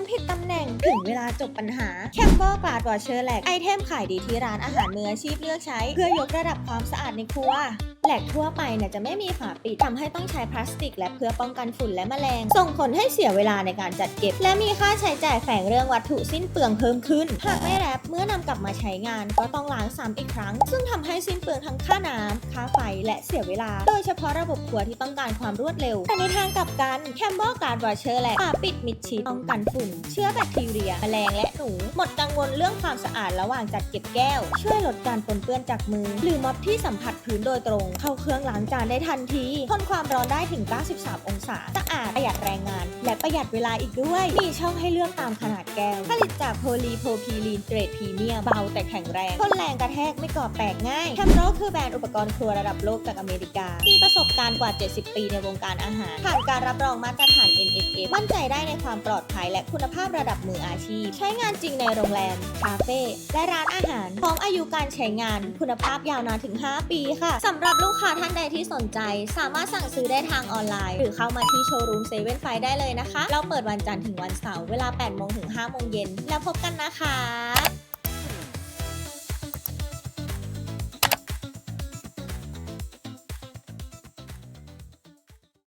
นผิดตำ ง ถึงเวลาจบปัญหาแคมเบอร์กลาดวอเชอร์แลกไอเทมขายดีที่ร้านอาหารมืออาชีพเลือกใช้ เพื่อยกระดับความสะอาดในครัวแหลกทั่วไปเนี่ยจะไม่มีฝาปิดทำให้ต้องใช้พลาสติก และเพื่อป้องกันฝุ่นและแมลง ส่งผลให้เสียเวลาในการจัดเก็บ และมีค่าใช้จ่ายแฝงเรื่องวัตถุสิ้นเปลืองเพิ่มขึ้น หากไม่แรปเมื่อนำกลับมาใช้งานก็ต้องล้างซ้ำอีกครั้ง ซึ่งทำให้สิ้นเปลืองทั้งค่าน้ำค่าไฟและเสียเวลา โดยเฉพาะระบบครัวที่ต้องการความรวดเร็ว แต่ในทางกลับกันแคมเบอร์การ์ดวอเชอร์และฝาปิดมิดชิดป้องกันฝุ่น เชื้อแบคทีเรีย แมลงและหนู หมดกังวลเรื่องความสะอาดระหว่างจัดเก็บแก้ว ช่วยลดการปนเปื้อนจากมือ หรือม็อบที่สัมผัสพื้นโดยตรง เข้าเครื่องล้างจานได้ทันทีทนความร้อนได้ถึง 93 องศา สะอาดประหยัดแรงงาน และประหยัดเวลาอีกด้วย มีช่องให้เลือกตามขนาดแก้ว ผลิตจากโพลีโพรพีลีนเกรดพรีเมียมเบาแต่แข็งแรงทนแรงกระแทกไม่ก่อแตกง่ายแคมโรคือแบรนด์อุปกรณ์ครัวระดับโลกจากอเมริกา มีประสบการณ์กว่า 70 ปีในวงการอาหาร ผ่านการรับรองมาตรฐาน NSF มั่นใจได้ในความปลอดภัยและคุณภาพระดับบมืออาชีพ ใช้งานจริงในโรงแรม คาเฟ่ และร้านอาหาร พร้อมอายุการใช้งานคุณภาพยาวนานถึง 5 ปีค่ะ สำหรับลูกค้าท่านใดที่สนใจ สามารถสั่งซื้อได้ทางออนไลน์ หรือเข้ามาที่โชว์รูมเซเว่นไฟได้เลยนะคะ เราเปิดวันจันทร์ถึงวันเสาร์ เวลา 8 โมงถึง 5 โมงเย็น แล้วพบกันนะคะ